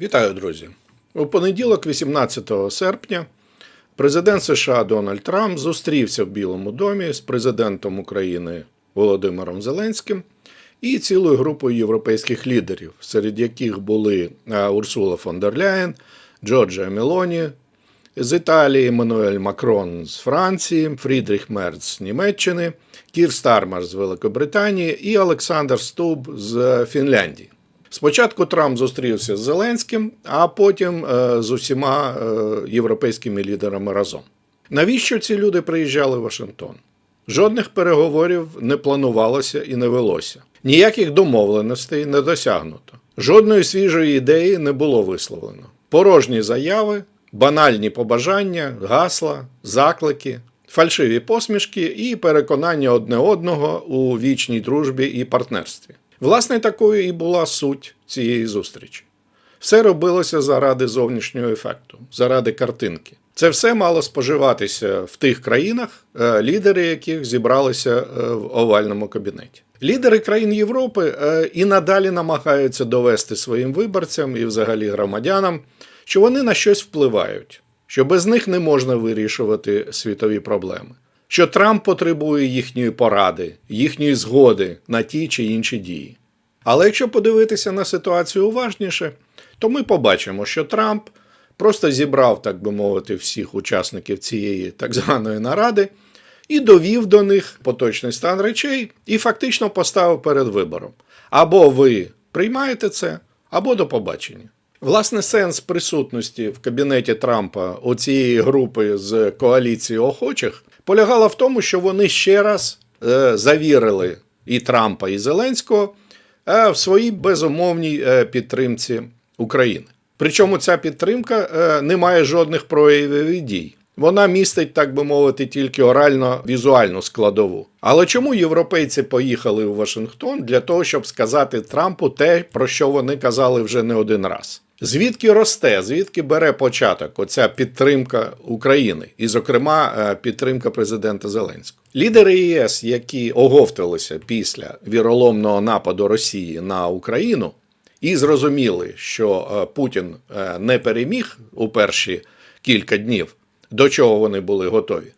Вітаю, друзі! У понеділок, 18 серпня, президент США Дональд Трамп зустрівся в Білому домі з президентом України Володимиром Зеленським і цілою групою європейських лідерів, серед яких були е, Урсула фон дер Ляєн, Джорджія Мелоні з Італії, Еммануель Макрон з Франції, Фрідріх Мерц з Німеччини, Кір Стармер з Великобританії і Олександр Стуб з Фінляндії. Спочатку Трамп зустрівся з Зеленським, а потім е, з усіма е, європейськими лідерами разом. Навіщо ці люди приїжджали в Вашингтон? Жодних переговорів не планувалося і не велося. Ніяких домовленостей не досягнуто. Жодної свіжої ідеї не було висловлено. Порожні заяви, банальні побажання, гасла, заклики, фальшиві посмішки і переконання одне одного у вічній дружбі і партнерстві. Власне, такою і була суть цієї зустрічі. Все робилося заради зовнішнього ефекту, заради картинки. Це все мало споживатися в тих країнах, е, лідери яких зібралися е, в овальному кабінеті. Лідери країн Європи е, і надалі намагаються довести своїм виборцям і взагалі громадянам, що вони на щось впливають, що без них не можна вирішувати світові проблеми що Трамп потребує їхньої поради, їхньої згоди на ті чи інші дії. Але якщо подивитися на ситуацію уважніше, то ми побачимо, що Трамп просто зібрав, так би мовити, всіх учасників цієї так званої наради і довів до них поточний стан речей і фактично поставив перед вибором. Або ви приймаєте це, або до побачення. Власне, сенс присутності в кабінеті Трампа оцієї групи з коаліції охочих полягала в тому, що вони ще раз е, завірили і Трампа, і Зеленського е, в своїй безумовній е, підтримці України. Причому ця підтримка не має жодних проявів і дій. Вона містить, так би мовити, тільки орально-візуальну складову. Але чому європейці поїхали у Вашингтон для того, щоб сказати Трампу те, про що вони казали вже не один раз? Звідки росте, звідки бере початок оця підтримка України, і, зокрема, е, підтримка президента Зеленського? Лідери ЄС, які оговталися після віроломного нападу Росії на Україну, і зрозуміли, що е, Путін е, не переміг у перші кілька днів, до чого вони були готові,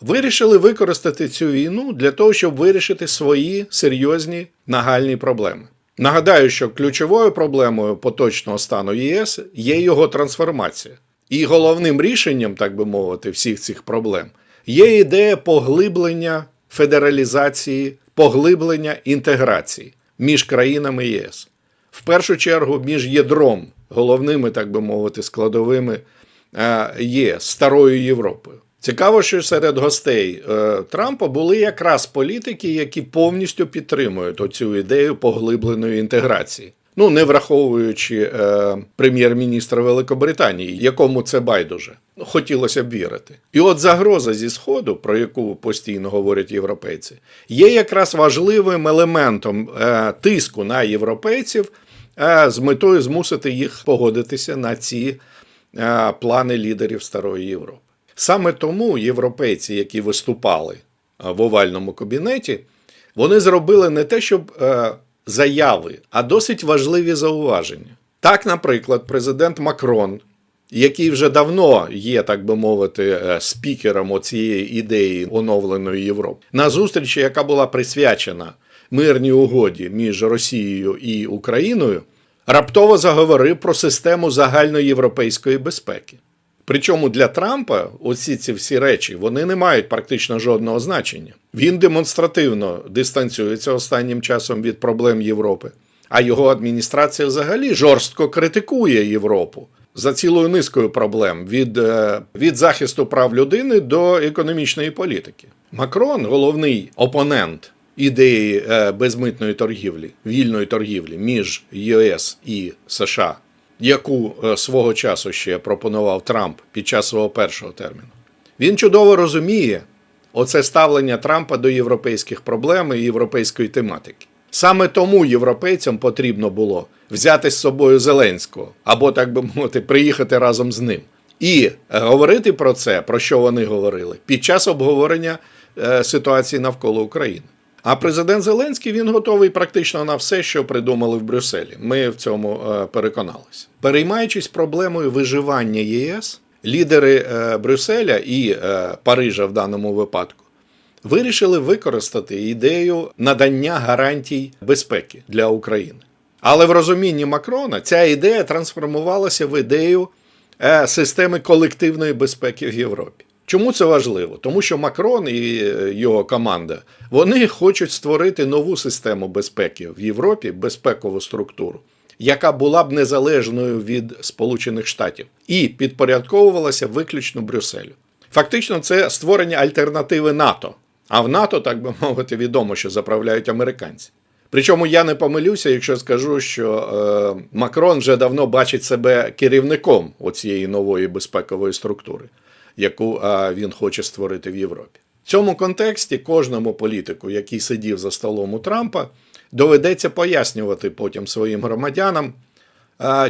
вирішили використати цю війну для того, щоб вирішити свої серйозні нагальні проблеми. Нагадаю, що ключовою проблемою поточного стану ЄС є його трансформація. І головним рішенням, так би мовити, всіх цих проблем є ідея поглиблення федералізації, поглиблення інтеграції між країнами ЄС. В першу чергу між ядром, головними, так би мовити, складовими е, ЄС, старою Європою. Цікаво, що серед гостей е, Трампа були якраз політики, які повністю підтримують оцю ідею поглибленої інтеграції. Ну, не враховуючи е, прем'єр-міністра Великобританії, якому це байдуже. Ну, хотілося б вірити. І от загроза зі Сходу, про яку постійно говорять європейці, є якраз важливим елементом е, тиску на європейців е, з метою змусити їх погодитися на ці е, плани лідерів Старої Європи. Саме тому європейці, які виступали е, в овальному кабінеті, вони зробили не те, щоб е, заяви, а досить важливі зауваження. Так, наприклад, президент Макрон, який вже давно є, так би мовити, е, спікером цієї ідеї оновленої Європи, на зустрічі, яка була присвячена мирній угоді між Росією і Україною, раптово заговорив про систему загальноєвропейської безпеки. Причому для Трампа оці ці всі речі вони не мають практично жодного значення. Він демонстративно дистанціюється останнім часом від проблем Європи, а його адміністрація взагалі жорстко критикує Європу за цілою низкою проблем від, е, від захисту прав людини до економічної політики. Макрон, головний опонент ідеї е, безмитної торгівлі, вільної торгівлі між ЄС і США яку е, свого часу ще пропонував Трамп під час свого першого терміну. Він чудово розуміє оце ставлення Трампа до європейських проблем і європейської тематики. Саме тому європейцям потрібно було взяти з собою Зеленського або, так би мовити, приїхати разом з ним і говорити про це, про що вони говорили, під час обговорення е, ситуації навколо України. А президент Зеленський він готовий практично на все, що придумали в Брюсселі. Ми в цьому е, переконалися. Переймаючись проблемою виживання ЄС, лідери е, Брюсселя і е, Парижа в даному випадку вирішили використати ідею надання гарантій безпеки для України. Але в розумінні Макрона ця ідея трансформувалася в ідею системи колективної безпеки в Європі. Чому це важливо? Тому що Макрон і е, його команда вони хочуть створити нову систему безпеки в Європі, безпекову структуру, яка була б незалежною від Сполучених Штатів і підпорядковувалася виключно Брюсселю. Фактично, це створення альтернативи НАТО. А в НАТО, так би мовити, відомо, що заправляють американці. Причому я не помилюся, якщо скажу, що е, Макрон вже давно бачить себе керівником оцієї нової безпекової структури, яку він хоче створити в Європі. В цьому контексті кожному політику, який сидів за столом у Трампа, доведеться пояснювати потім своїм громадянам,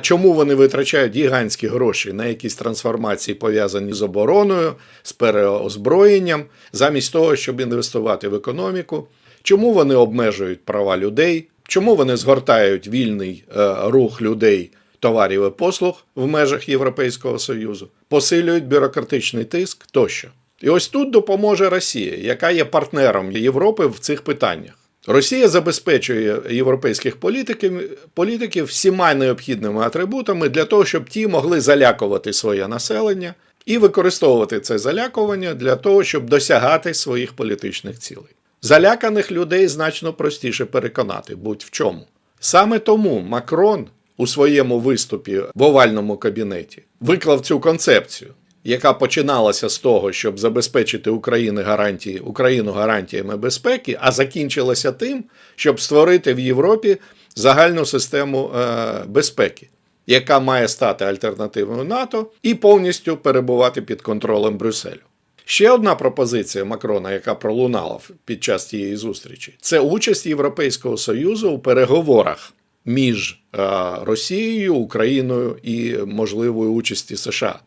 чому вони витрачають гігантські гроші на якісь трансформації, пов'язані з обороною, з переозброєнням, замість того, щоб інвестувати в економіку? Чому вони обмежують права людей? Чому вони згортають вільний е, рух людей, товарів і послуг в межах Європейського Союзу, посилюють бюрократичний тиск тощо? І ось тут допоможе Росія, яка є партнером Європи в цих питаннях. Росія забезпечує європейських політиків, політиків всіма необхідними атрибутами для того, щоб ті могли залякувати своє населення і використовувати це залякування для того, щоб досягати своїх політичних цілей. Заляканих людей значно простіше переконати, будь в чому. Саме тому Макрон у своєму виступі в овальному кабінеті виклав цю концепцію, яка починалася з того, щоб забезпечити Україні гарантії, Україну гарантіями безпеки, а закінчилася тим, щоб створити в Європі загальну систему е, безпеки, яка має стати альтернативою НАТО і повністю перебувати під контролем Брюсселю. Ще одна пропозиція Макрона, яка пролунала під час цієї зустрічі, це участь Європейського Союзу у переговорах між е, Росією, Україною і можливою участі США.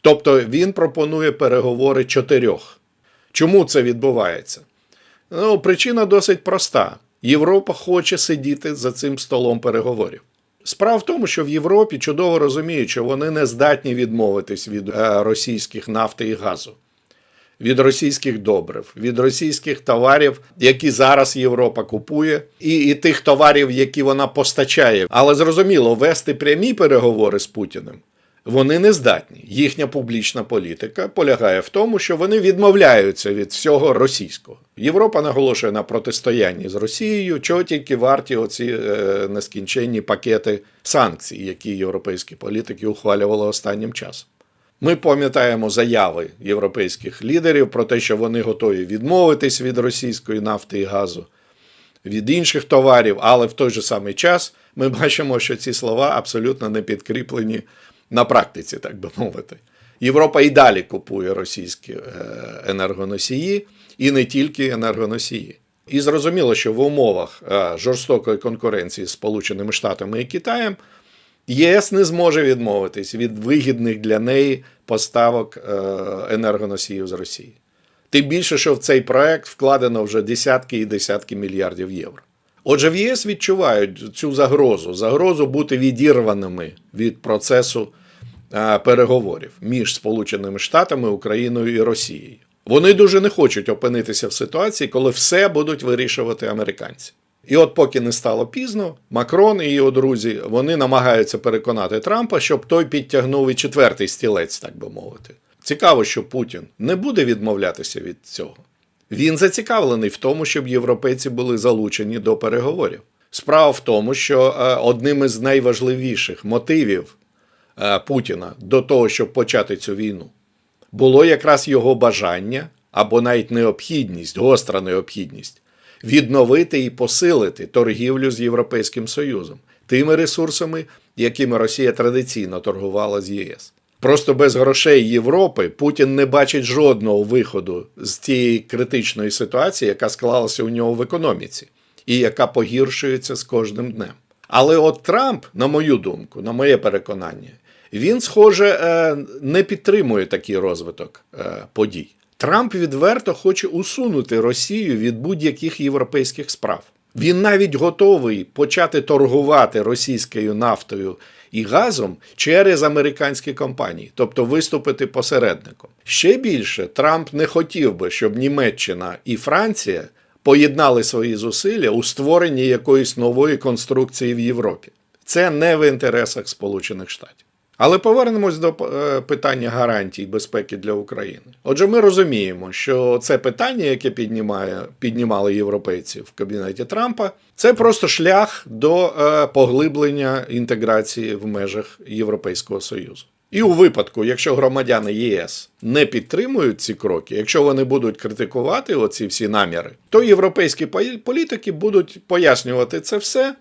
Тобто він пропонує переговори чотирьох. Чому це відбувається? Ну, причина досить проста. Європа хоче сидіти за цим столом переговорів. Справа в тому, що в Європі чудово розуміють, що вони не здатні відмовитись від е, російських нафти і газу, від російських добрив, від російських товарів, які зараз Європа купує, і, і тих товарів, які вона постачає. Але зрозуміло, вести прямі переговори з Путіним вони не здатні. Їхня публічна політика полягає в тому, що вони відмовляються від всього російського. Європа наголошує на протистоянні з Росією, чого тільки варті оці е, нескінченні пакети санкцій, які європейські політики ухвалювали останнім часом. Ми пам'ятаємо заяви європейських лідерів про те, що вони готові відмовитись від російської нафти і газу, від інших товарів, але в той же самий час ми бачимо, що ці слова абсолютно не підкріплені на практиці, так би мовити. Європа і далі купує російські е, енергоносії і не тільки енергоносії. І зрозуміло, що в умовах е, жорстокої конкуренції з Сполученими Штатами і Китаєм ЄС не зможе відмовитись від вигідних для неї поставок е, енергоносіїв з Росії. Тим більше, що в цей проект вкладено вже десятки і десятки мільярдів євро. Отже, в ЄС відчувають цю загрозу, загрозу бути відірваними від процесу переговорів між Сполученими Штатами, Україною і Росією. Вони дуже не хочуть опинитися в ситуації, коли все будуть вирішувати американці. І от, поки не стало пізно, Макрон і його друзі вони намагаються переконати Трампа, щоб той підтягнув і четвертий стілець, так би мовити. Цікаво, що Путін не буде відмовлятися від цього. Він зацікавлений в тому, щоб європейці були залучені до переговорів. Справа в тому, що е, одним із найважливіших мотивів е, Путіна до того, щоб почати цю війну, було якраз його бажання або навіть необхідність, гостра необхідність відновити і посилити торгівлю з Європейським Союзом тими ресурсами, якими Росія традиційно торгувала з ЄС. Просто без грошей Європи Путін не бачить жодного виходу з тієї критичної ситуації, яка склалася у нього в економіці, і яка погіршується з кожним днем. Але от Трамп, на мою думку, на моє переконання, він, схоже, е, не підтримує такий розвиток е, подій. Трамп відверто хоче усунути Росію від будь-яких європейських справ. Він навіть готовий почати торгувати російською нафтою і газом через американські компанії, тобто виступити посередником. Ще більше Трамп не хотів би, щоб Німеччина і Франція поєднали свої зусилля у створенні якоїсь нової конструкції в Європі. Це не в інтересах Сполучених Штатів. Але повернемось до е, питання гарантій безпеки для України. Отже, ми розуміємо, що це питання, яке піднімає, піднімали європейці в кабінеті Трампа, це просто шлях до е, поглиблення інтеграції в межах Європейського Союзу. І у випадку, якщо громадяни єС не підтримують ці кроки, якщо вони будуть критикувати оці всі наміри, то європейські політики будуть пояснювати це все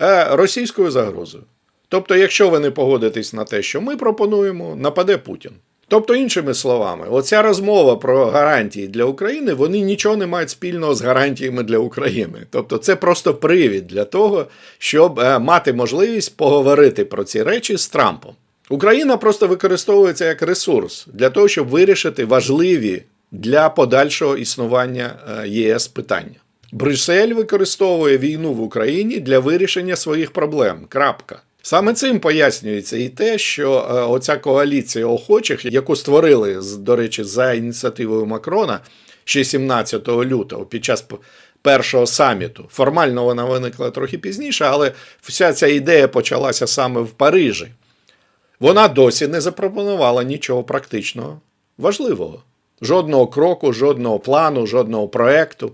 е, російською загрозою. Тобто, якщо ви не погодитесь на те, що ми пропонуємо, нападе Путін. Тобто, іншими словами, оця розмова про гарантії для України, вони нічого не мають спільного з гарантіями для України. Тобто, це просто привід для того, щоб е, мати можливість поговорити про ці речі з Трампом. Україна просто використовується як ресурс для того, щоб вирішити важливі для подальшого існування е, ЄС питання. Брюссель використовує війну в Україні для вирішення своїх проблем. Крапка. Саме цим пояснюється і те, що е, оця коаліція охочих, яку створили, до речі, за ініціативою Макрона ще 17 лютого під час першого саміту. Формально вона виникла трохи пізніше, але вся ця ідея почалася саме в Парижі. Вона досі не запропонувала нічого практичного важливого. Жодного кроку, жодного плану, жодного проекту.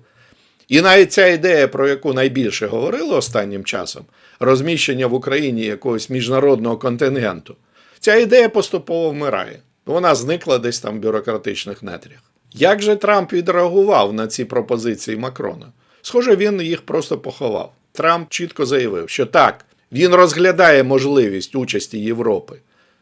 І навіть ця ідея, про яку найбільше говорили останнім часом, розміщення в Україні якогось міжнародного контингенту, ця ідея поступово вмирає. Вона зникла десь там в бюрократичних нетрях. Як же Трамп відреагував на ці пропозиції Макрона? Схоже, він їх просто поховав. Трамп чітко заявив, що так, він розглядає можливість участі Європи,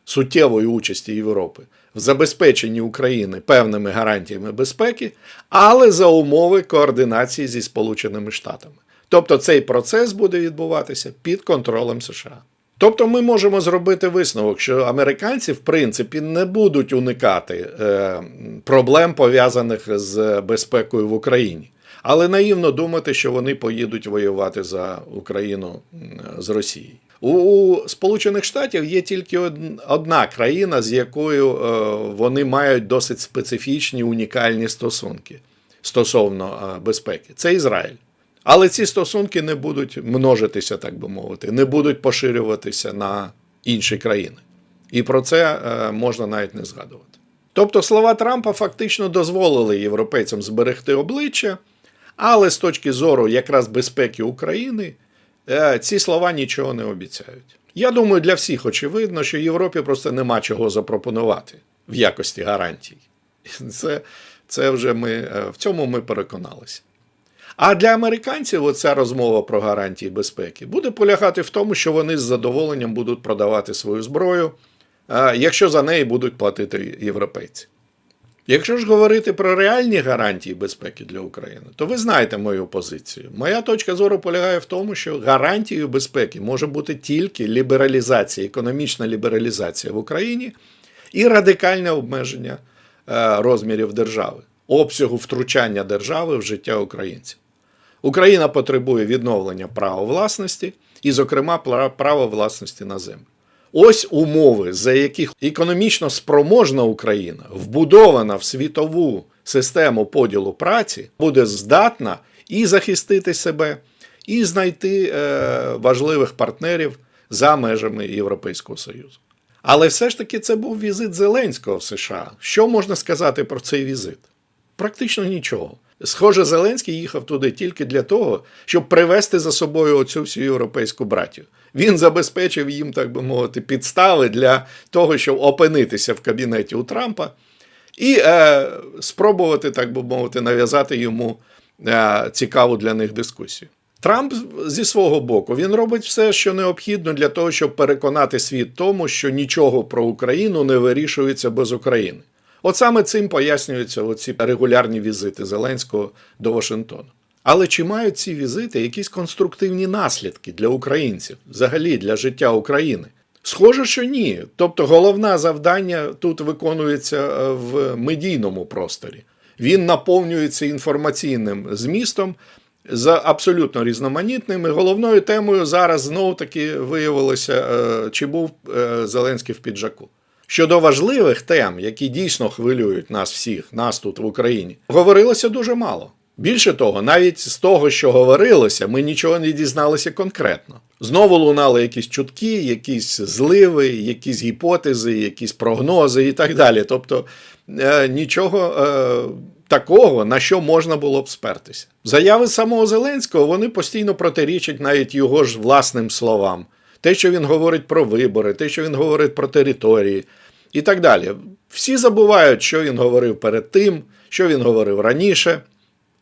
суттєвої участі Європи в забезпеченні України певними гарантіями безпеки, але за умови координації зі Сполученими Штатами. Тобто цей процес буде відбуватися під контролем США. Тобто ми можемо зробити висновок, що американці, в принципі, не будуть уникати е, проблем, пов'язаних з безпекою в Україні. Але наївно думати, що вони поїдуть воювати за Україну з Росією. У Сполучених Штатів є тільки одна країна, з якою е, вони мають досить специфічні унікальні стосунки стосовно е, безпеки. Це Ізраїль. Але ці стосунки не будуть множитися, так би мовити, не будуть поширюватися на інші країни. І про це е, можна навіть не згадувати. Тобто слова Трампа фактично дозволили європейцям зберегти обличчя, але з точки зору якраз безпеки України ці слова нічого не обіцяють. Я думаю, для всіх очевидно, що Європі просто нема чого запропонувати в якості гарантій. Це це вже ми, е, В цьому ми переконалися. А для американців оця розмова про гарантії безпеки буде полягати в тому, що вони з задоволенням будуть продавати свою зброю, е, якщо за неї будуть платити європейці. Якщо ж говорити про реальні гарантії безпеки для України, то ви знаєте мою позицію. Моя точка зору полягає в тому, що гарантією безпеки може бути тільки лібералізація, економічна лібералізація в Україні і радикальне обмеження е, розмірів держави, обсягу втручання держави в життя українців. Україна потребує відновлення права власності і, зокрема, права власності на землю. Ось умови, за яких економічно спроможна Україна, вбудована в світову систему поділу праці, буде здатна і захистити себе, і знайти е, важливих партнерів за межами Європейського Союзу. Але все ж таки це був візит Зеленського в США. Що можна сказати про цей візит? Практично нічого. Схоже, Зеленський їхав туди тільки для того, щоб привести за собою оцю всю європейську братію. Він забезпечив їм, так би мовити, підстави для того, щоб опинитися в кабінеті у Трампа і е, спробувати, так би мовити, нав'язати йому е, цікаву для них дискусію. Трамп зі свого боку він робить все, що необхідно для того, щоб переконати світ тому, що нічого про Україну не вирішується без України. От саме цим пояснюються оці регулярні візити Зеленського до Вашингтона. Але чи мають ці візити якісь конструктивні наслідки для українців, взагалі для життя України? Схоже, що ні. Тобто головне завдання тут виконується е, в медійному просторі. Він наповнюється інформаційним змістом з абсолютно різноманітним. І головною темою зараз знову таки виявилося, е, чи був е, Зеленський в піджаку. Щодо важливих тем, які дійсно хвилюють нас всіх, нас тут в Україні, говорилося дуже мало. Більше того, навіть з того, що говорилося, ми нічого не дізналися конкретно. Знову лунали якісь чутки, якісь зливи, якісь гіпотези, якісь прогнози і так далі. Тобто е, нічого е, такого, на що можна було б спертися. Заяви самого Зеленського вони постійно протирічать навіть його ж власним словам. Те, що він говорить про вибори, те, що він говорить про території і так далі. Всі забувають, що він говорив перед тим, що він говорив раніше.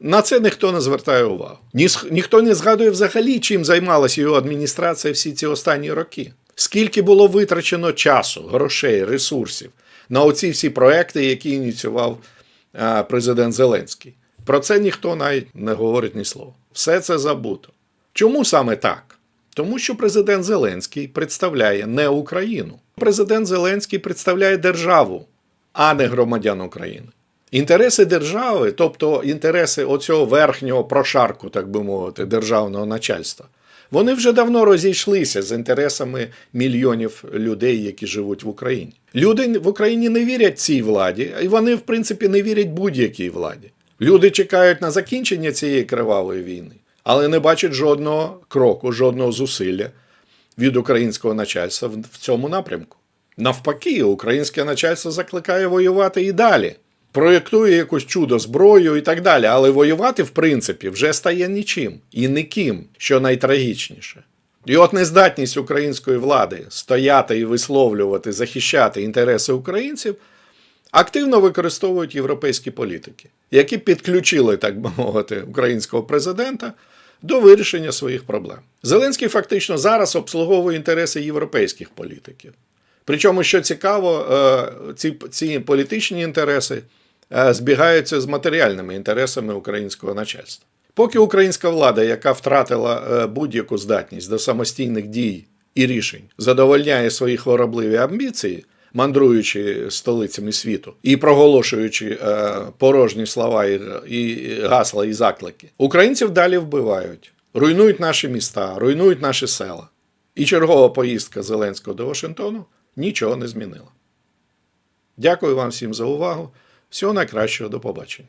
На це ніхто не звертає увагу. Ні, ніхто не згадує взагалі, чим займалася його адміністрація всі ці останні роки. Скільки було витрачено часу, грошей, ресурсів на оці всі проекти, які ініціював президент Зеленський. Про це ніхто навіть не говорить ні слова. Все це забуто. Чому саме так? Тому що президент Зеленський представляє не Україну. Президент Зеленський представляє державу, а не громадян України. Інтереси держави, тобто інтереси оцього верхнього прошарку, так би мовити, державного начальства, вони вже давно розійшлися з інтересами мільйонів людей, які живуть в Україні. Люди в Україні не вірять цій владі, і вони, в принципі, не вірять будь-якій владі. Люди чекають на закінчення цієї кривавої війни, але не бачать жодного кроку, жодного зусилля від українського начальства в цьому напрямку. Навпаки, українське начальство закликає воювати і далі проєктує якусь чудо зброю і так далі. Але воювати, в принципі, вже стає нічим і ніким, що найтрагічніше. І от нездатність української влади стояти і висловлювати, захищати інтереси українців активно використовують європейські політики, які підключили, так би мовити, українського президента до вирішення своїх проблем. Зеленський фактично зараз обслуговує інтереси європейських політиків. Причому, що цікаво, ці, ці політичні інтереси збігаються з матеріальними інтересами українського начальства. Поки українська влада, яка втратила будь-яку здатність до самостійних дій і рішень, задовольняє свої хворобливі амбіції, мандруючи столицями світу і проголошуючи порожні слова і гасла і заклики, українців далі вбивають, руйнують наші міста, руйнують наші села. І чергова поїздка Зеленського до Вашингтону нічого не змінила. Дякую вам всім за увагу. Всього найкращого, до побачення.